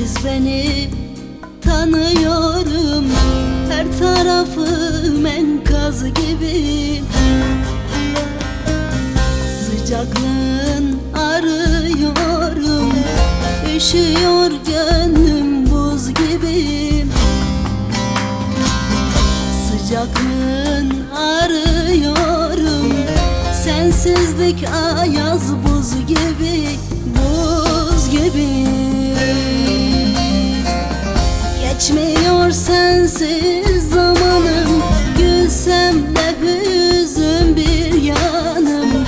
Siz beni tanıyorum. Her tarafım enkaz gibi. Sıcaklığın arıyorum. Üşüyor gönlüm buz gibi. Sıcaklığın arıyorum. Sensizlik ayaz buz gibi Buz gibi. Geçmiyor sensiz zamanım. Gülsem de hüzün bir yanım.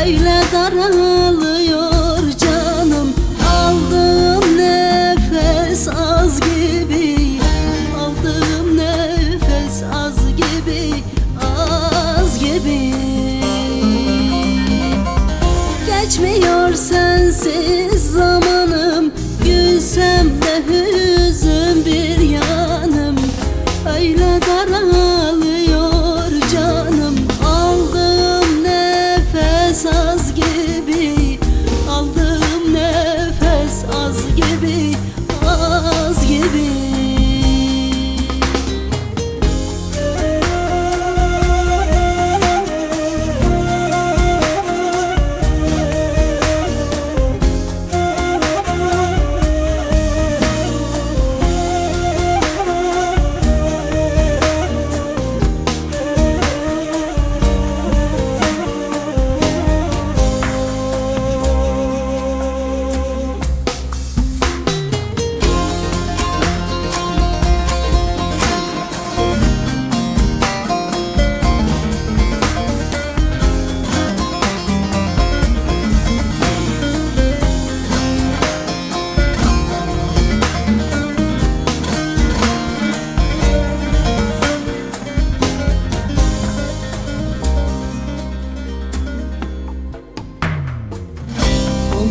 Öyle daralıyor canım. Aldığım nefes az gibi. Aldığım nefes az gibi. Az gibi. Geçmiyor sensiz zamanım Öyle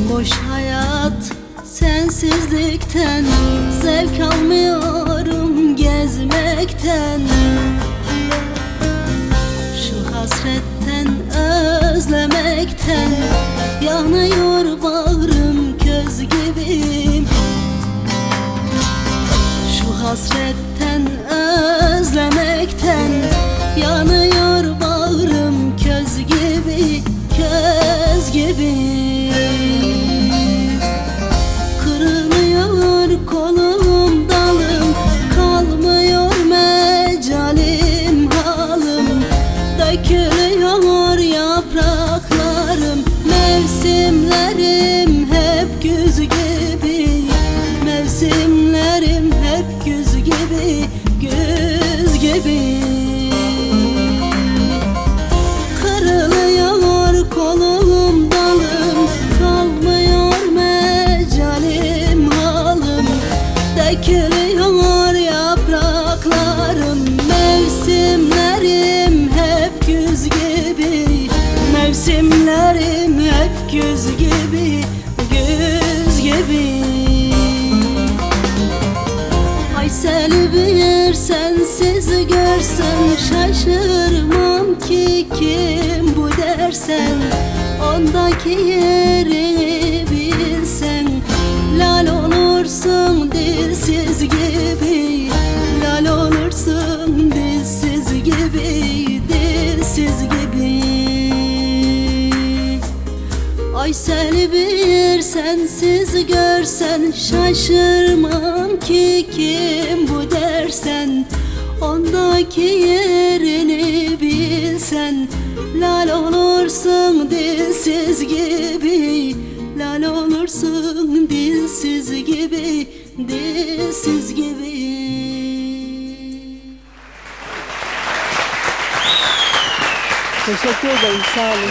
Bomboş hayat sensizlikten Zevk almıyorum gezmekten. Şu hasretten özlemekten Yanıyor bağrım köz gibi Şu hasretten özlemekten Yanıyor bağrım köz gibi Köz gibi sensiz görsem Şaşırmam ki kim bu dersen. Ondaki yerini Ay seni bir sensiz görsen Şaşırmam ki kim bu dersen Ondaki yerini bilsen Lal olursun dilsiz gibi Lal olursun dilsiz gibi Dilsiz gibi Teşekkür ederim. Sağ olun.